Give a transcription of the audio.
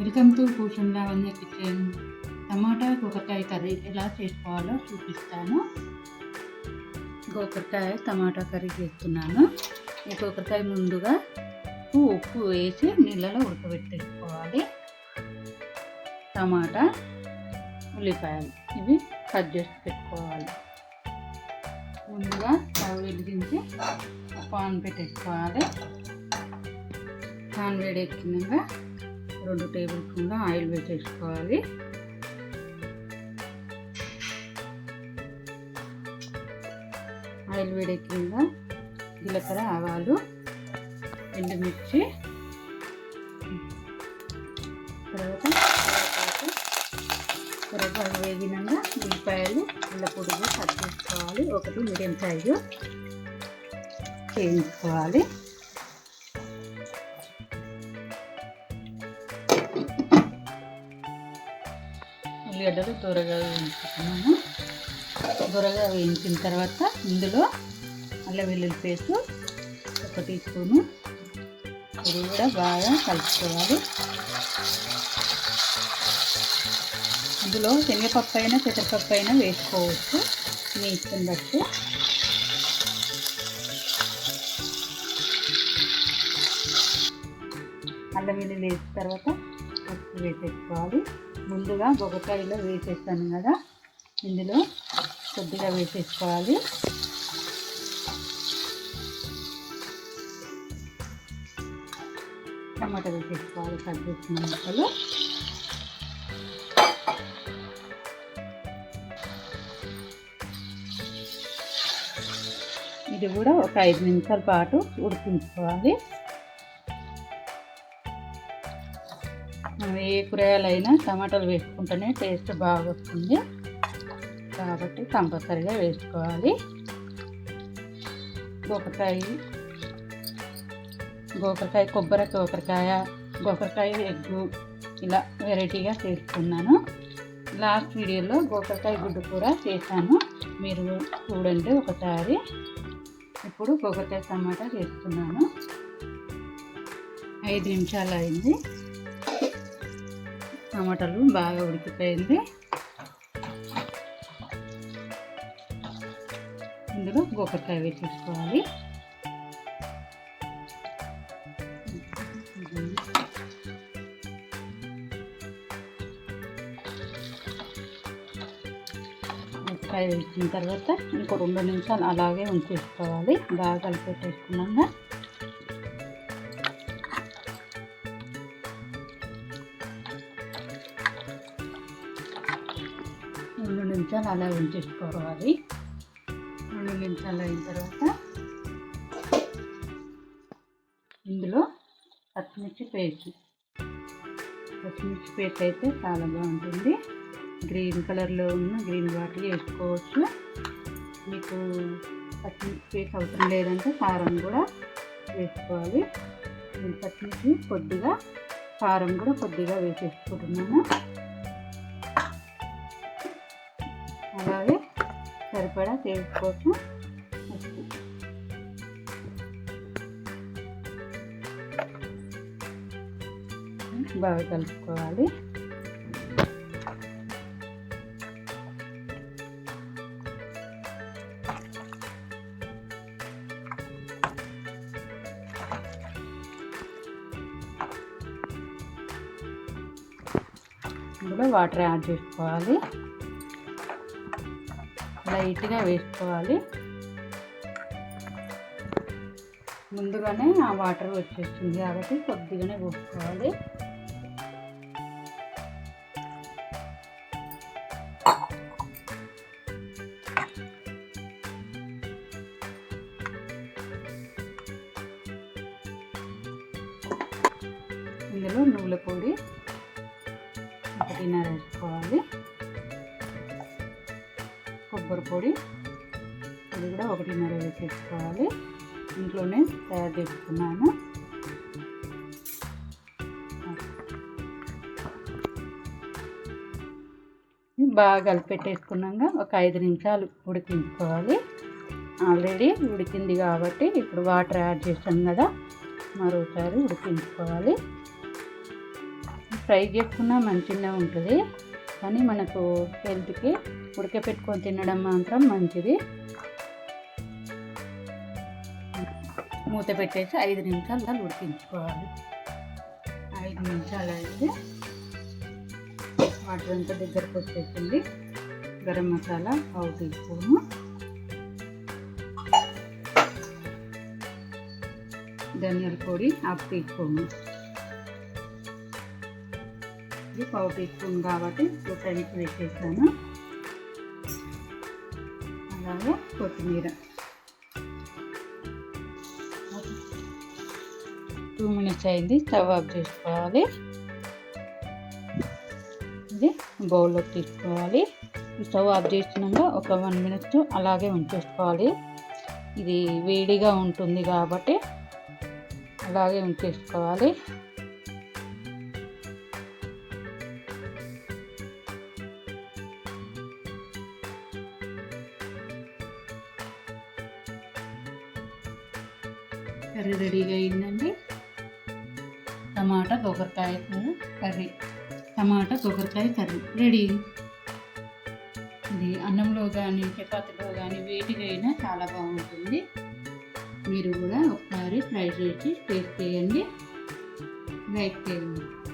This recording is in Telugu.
Welcome to Bhushan Lavanya kitchen. టమాటా గోకరకాయ కర్రీ ఎలా చేసుకోవాలో చూపిస్తాను. గోకరకాయ టమాటా కర్రీ చేస్తున్నాను. ఈ గోకరకాయ ముందుగా ఉప్పు ఉప్పు వేసి నీళ్ళలో ఉడకబెట్టేసుకోవాలి. టమాటా ఉల్లిపాయలు ఇవి కట్ చేసి పెట్టుకోవాలి. ముందుగా స్టవ్ వెలిగించి పాన్ పెట్టేసుకోవాలి. పాన్ వేడెక్కినాక రెండు టేబుల్ స్పూన్ల ఆయిల్ వేసేసుకోవాలి. ఆయిల్ వేడెక్కిందా జీలకర్ర ఆవాలు ఎండుమిర్చి. తర్వాత తర్వాత కరివేపాకు వేగినాక ఉల్లిపాయలు ఉల్ల పొడిగా కట్ చేసుకోవాలి. ఒకటి మీడియం సైజు వేయించుకోవాలి ఉల్లిగడ్డలు దూరగా వేయించుకున్నాము దూరగా వేయించిన తర్వాత ఇందులో అల్లం వెల్లుల్లి పేస్ట్ ఒక టీ స్పూను. ఇది కూడా బాగా కలుపుకోవాలి. ఇందులో శనగపప్పు అయినా పెసరపప్పు అయినా వేసుకోవచ్చు. మీ ఇష్టం బట్టి. అల్లం వెల్లుల్లి వేసిన తర్వాత పప్పు వేసేసుకోవాలి. ముందుగా బొగకాయలో వేసేస్తాను కదా. ఇందులో కొద్దిగా వేసేసుకోవాలి. టమాటా వేసేసుకోవాలి కట్ చేసిన ముక్కలు. ఇది కూడా ఒక ఐదు నిమిషాల పాటు ఉడికించుకోవాలి. మనం ఏ కూరగాయలైనా టమాటాలు వేసుకుంటేనే టేస్ట్ బాగా వస్తుంది కాబట్టి కంపల్సరీగా వేసుకోవాలి. గోకరకాయ గోకరకాయ కొబ్బరి గోకరకాయ గోకరకాయ ఎగ్గు ఇలా వెరైటీగా చేసుకున్నాను. లాస్ట్ వీడియోలో గోకరకాయ గుడ్డు కూర చేశాను. మీరు చూడండి ఒకసారి. ఇప్పుడు గోకరకాయ టమాటా చేస్తున్నాను. ఐదు నిమిషాలు అయింది. టమాటాలు బాగా ఉడికిపోయింది. ఇందులో గోకరకాయ వేసేసుకోవాలి. గోకరకాయ వేసిన తర్వాత ఇంకో రెండు నిమిషాలు అలాగే ఉంచేసుకోవాలి. బాగా కలిపెట్టేసుకున్నాక నిమిషాలు అలా ఉంచేసుకోవాలి. రెండు నిమిషాలు అయిన తర్వాత ఇందులో పచ్చిమిర్చి పేస్ట్. పచ్చిమిర్చి పేస్ట్ అయితే చాలా బాగుంటుంది. గ్రీన్ కలర్లో ఉన్న గ్రీన్ వాటర్ వేసుకోవచ్చు. మీకు పచ్చిమిర్చి పేస్ట్ అవసరం లేదంటే కారం కూడా వేసుకోవాలి. నేను పచ్చిమిర్చి కొద్దిగా కారం కూడా కొద్దిగా వేసేసుకుంటున్నాను. సరిపడా తీసుకోవచ్చు బాగా కలుపుకోవాలి. ఇందులో వాటర్ యాడ్ చేసుకోవాలి. లైట్గా వేసుకోవాలి. ముందుగానే ఆ వాటర్ వచ్చేస్తుంది కాబట్టి కొద్దిగానే పోసుకోవాలి. ఇందులో నువ్వుల పొడి ఒకటిన్నర వేసుకోవాలి. కొబ్బరి పొడి అది కూడా ఒకటిన్నర వేసేసుకోవాలి ఇంట్లోనే తయారు చేసుకున్నాను. బాగా కలిపెట్టేసుకున్నాక ఒక ఐదు నిమిషాలు ఉడికించుకోవాలి. ఆల్రెడీ ఉడికింది కాబట్టి ఇప్పుడు వాటర్ యాడ్ చేసాం కదా మరోసారి ఉడికించుకోవాలి. ఫ్రై చేసుకున్న మంచిగా ఉంటుంది. కానీ మనకు హెల్త్కి ఉడకపెట్టుకొని తినడం మాత్రం మంచిది. మూత పెట్టేసి ఐదు నిమిషాలు దాన్ని ఉడికించుకోవాలి. ఐదు నిమిషాలు అయితే వాటర్ అంతా దగ్గరకు వచ్చేసింది. గరం మసాలా పావు టీ స్పూను. ధనియాల పొడి హాఫ్ టీ స్పూను. ఇది పావు టీ స్పూన్ కాబట్టి టూ టైమ్స్ వేసేస్తాను. అలాగే కొత్తిమీర. టూ మినిట్స్ అయింది స్టవ్ ఆఫ్ చేసుకోవాలి. ఇది బౌల్లోకి తీసుకోవాలి. స్టవ్ ఆఫ్ చేసినాక ఒక వన్ మినిట్ అలాగే ఉంచేసుకోవాలి. ఇది వేడిగా ఉంటుంది కాబట్టి అలాగే ఉంచేసుకోవాలి. కర్రీ రెడీగా అయిందండి. టమాటా కొబ్బరికాయ కర్రీ. టమాటా కొబ్బరికాయ కర్రీ రెడీ. ఇది అన్నంలో కానీ చపాతీలో కానీ వేటికైనా అయినా చాలా బాగుంటుంది. మీరు కూడా ఒకసారి ట్రై చేసి టేస్ట్ చేయండి. లైక్ చేయండి.